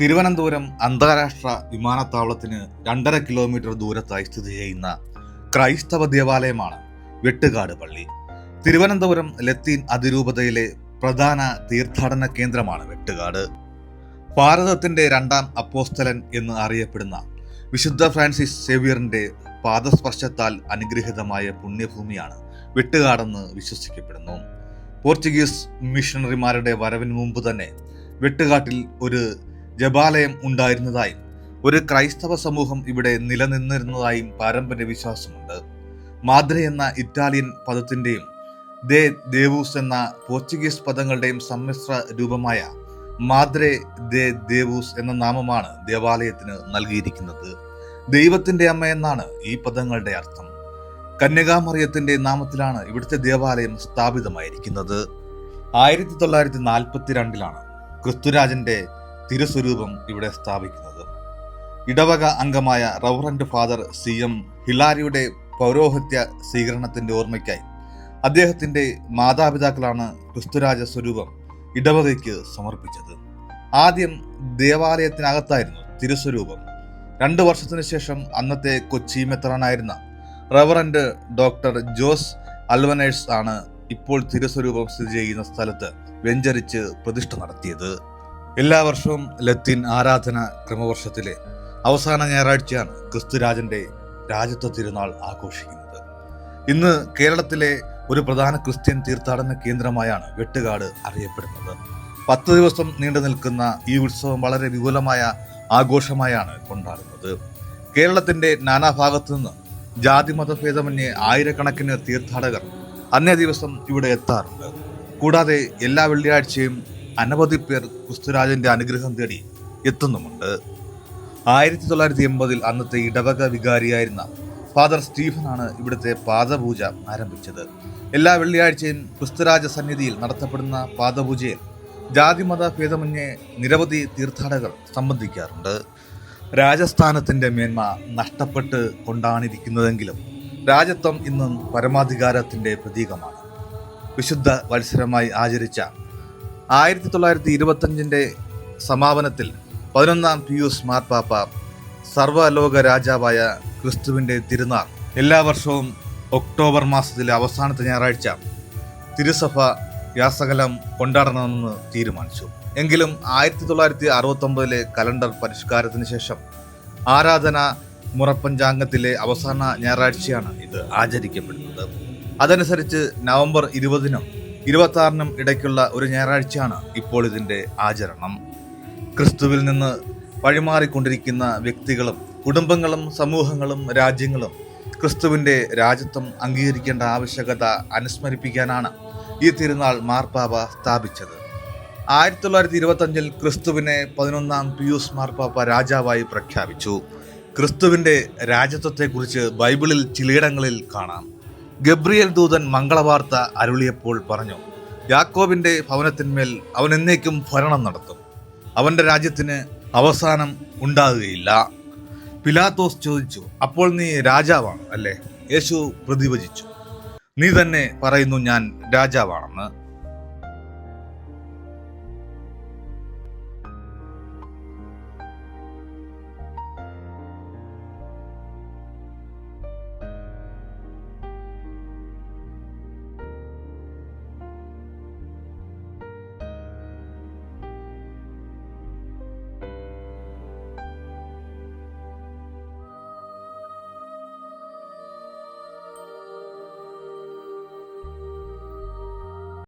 തിരുവനന്തപുരം അന്താരാഷ്ട്ര വിമാനത്താവളത്തിന് രണ്ടര കിലോമീറ്റർ ദൂരത്തായി സ്ഥിതി ചെയ്യുന്ന ക്രൈസ്തവ ദേവാലയമാണ് വെട്ടുകാട് പള്ളി. തിരുവനന്തപുരം ലത്തീൻ അതിരൂപതയിലെ പ്രധാന തീർത്ഥാടന കേന്ദ്രമാണ് വെട്ടുകാട്. ഭാരതത്തിന്റെ രണ്ടാം അപ്പോസ്തലൻ എന്ന് അറിയപ്പെടുന്ന വിശുദ്ധ ഫ്രാൻസിസ് സേവിയറിന്റെ പാദസ്പർശത്താൽ അനുഗ്രഹീതമായ പുണ്യഭൂമിയാണ് വെട്ടുകാടെന്ന് വിശ്വസിക്കപ്പെടുന്നു. പോർച്ചുഗീസ് മിഷണറിമാരുടെ വരവിന് മുമ്പ് തന്നെ വെട്ടുകാട്ടിൽ ഒരു ജപാലയം ഉണ്ടായിരുന്നതായും ഒരു ക്രൈസ്തവ സമൂഹം ഇവിടെ നിലനിന്നിരുന്നതായും പാരമ്പര്യ വിശ്വാസമുണ്ട്. മാദ്ര എന്ന ഇറ്റാലിയൻ പദത്തിന്റെയും ദേ ദേവൂസ് എന്ന പോർച്ചുഗീസ് പദങ്ങളുടെയും സമ്മിശ്ര രൂപമായ മാദ്രെ ദേ ദേവൂസ് എന്ന നാമമാണ് ദേവാലയത്തിന് നൽകിയിരിക്കുന്നത്. ദൈവത്തിന്റെ അമ്മ എന്നാണ് ഈ പദങ്ങളുടെ അർത്ഥം. കന്യകാമറിയത്തിന്റെ നാമത്തിലാണ് ഇവിടുത്തെ ദേവാലയം സ്ഥാപിതമായിരിക്കുന്നത്. ആയിരത്തി തൊള്ളായിരത്തി നാൽപ്പത്തി രണ്ടിലാണ് ക്രിസ്തുരാജന്റെ തിരുസ്വരൂപം ഇവിടെ സ്ഥാപിക്കുന്നത്. ഇടവക അംഗമായ റവറൻഡ് ഫാദർ സി എം ഹിലാരിയുടെ പൗരോഹിത്യ സ്വീകരണത്തിന്റെ ഓർമ്മയ്ക്കായി അദ്ദേഹത്തിന്റെ മാതാപിതാക്കളാണ് ക്രിസ്തുരാജ സ്വരൂപം ഇടവകയ്ക്ക് സമർപ്പിച്ചത്. ആദ്യം ദേവാലയത്തിനകത്തായിരുന്നു തിരുസ്വരൂപം. രണ്ടു വർഷത്തിനു ശേഷം അന്നത്തെ കൊച്ചി മെത്രാനായിരുന്ന റവറൻഡ് ഡോക്ടർ ജോസ് അൽവനേഴ്സ് ആണ് ഇപ്പോൾ തിരുസ്വരൂപം സ്ഥിതി ചെയ്യുന്ന സ്ഥലത്ത് വെഞ്ചരിച്ച് പ്രതിഷ്ഠ നടത്തിയത്. എല്ലാ വർഷവും ലത്തീൻ ആരാധന ക്രമവർഷത്തിലെ അവസാന ഞായറാഴ്ചയാണ് ക്രിസ്തുരാജന്റെ രാജ്യത്വ തിരുനാൾ ആഘോഷിക്കുന്നത്. ഇന്ന് കേരളത്തിലെ ഒരു പ്രധാന ക്രിസ്ത്യൻ തീർത്ഥാടന കേന്ദ്രമായാണ് വെട്ടുകാട് അറിയപ്പെടുന്നത്. പത്ത് ദിവസം നീണ്ടു നിൽക്കുന്ന ഈ ഉത്സവം വളരെ വിപുലമായ ആഘോഷമായാണ് കൊണ്ടാടുന്നത്. കേരളത്തിന്റെ നാനാഭാഗത്തു നിന്ന് ജാതി മതഭേദമന്യേ ആയിരക്കണക്കിന് തീർത്ഥാടകർ അന്നേ ദിവസം ഇവിടെ എത്താറുണ്ട്. കൂടാതെ എല്ലാ വെള്ളിയാഴ്ചയും അനവധി പേർ ക്രിസ്തുരാജന്റെ അനുഗ്രഹം തേടി എത്തുന്നുമുണ്ട്. ആയിരത്തി തൊള്ളായിരത്തി എൺപതിൽ അന്നത്തെ ഇടവക വികാരിയായിരുന്ന ഫാദർ സ്റ്റീഫനാണ് ഇവിടുത്തെ പാദപൂജ ആരംഭിച്ചത്. എല്ലാ വെള്ളിയാഴ്ചയും ക്രിസ്തുരാജ സന്നിധിയിൽ നടത്തപ്പെടുന്ന പാദപൂജയിൽ ജാതിമത ഭേദമന്യേ നിരവധി തീർത്ഥാടകർ സംബന്ധിക്കാറുണ്ട്. രാജസ്ഥാനത്തിന്റെ മേന്മ നഷ്ടപ്പെട്ട് കൊണ്ടാണിരിക്കുന്നതെങ്കിലും രാജത്വം ഇന്നും പരമാധികാരത്തിന്റെ പ്രതീകമാണ്. വിശുദ്ധ വത്സരമായി ആചരിച്ച ആയിരത്തി തൊള്ളായിരത്തി ഇരുപത്തഞ്ചിന്റെ സമാപനത്തിൽ പതിനൊന്നാം പിയൂസ് മാർപ്പാപ്പ സർവലോക രാജാവായ ക്രിസ്തുവിന്റെ തിരുനാൾ. എല്ലാ വർഷവും ഒക്ടോബർ മാസത്തിലെ അവസാനത്തെ ഞായറാഴ്ച തിരുസഭ യാസകലം കൊണ്ടാടണമെന്ന് തീരുമാനിച്ചു. എങ്കിലും ആയിരത്തി തൊള്ളായിരത്തി അറുപത്തൊമ്പതിലെ കലണ്ടർ പരിഷ്കാരത്തിന് ശേഷം ആരാധന മുറപ്പഞ്ചാംഗത്തിലെ അവസാന ഞായറാഴ്ചയാണ് ഇത് ആചരിക്കപ്പെടുന്നത്. അതനുസരിച്ച് നവംബർ ഇരുപതിനും ഇരുപത്തി ആറിനും ഇടയ്ക്കുള്ള ഒരു ഞായറാഴ്ചയാണ് ഇപ്പോൾ ഇതിന്റെ ആചരണം. ക്രിസ്തുവിൽ നിന്ന് വഴിമാറിക്കൊണ്ടിരിക്കുന്ന വ്യക്തികളും കുടുംബങ്ങളും സമൂഹങ്ങളും രാജ്യങ്ങളും ക്രിസ്തുവിന്റെ രാജ്യത്വം അംഗീകരിക്കേണ്ട ആവശ്യകത അനുസ്മരിപ്പിക്കാനാണ് ഈ തിരുനാൾ മാർപ്പാപ്പ സ്ഥാപിച്ചത്. ആയിരത്തി തൊള്ളായിരത്തി ഇരുപത്തഞ്ചിൽ ക്രിസ്തുവിനെ പതിനൊന്നാം പിയൂസ് മാർപ്പാപ്പ രാജാവായി പ്രഖ്യാപിച്ചു. ക്രിസ്തുവിന്റെ രാജ്യത്വത്തെക്കുറിച്ച് ബൈബിളിൽ ചിലയിടങ്ങളിൽ കാണാം. ഗബ്രിയേൽ ദൂതൻ മംഗളവാർത്ത അരുളിയപ്പോൾ പറഞ്ഞു യാക്കോബിന്റെ ഭവനത്തിന്മേൽ അവൻ എന്നേക്കും ഭരണം നടത്തും. അവന്റെ രാജ്യത്തിന് അവസാനം ഉണ്ടാകുകയില്ല. പിലാത്തോസ് ചോദിച്ചു അപ്പോൾ നീ രാജാവാണ് അല്ലേ? യേശു പ്രതിഭജിച്ചു നീ തന്നെ പറയുന്നു ഞാൻ രാജാവാണെന്ന്.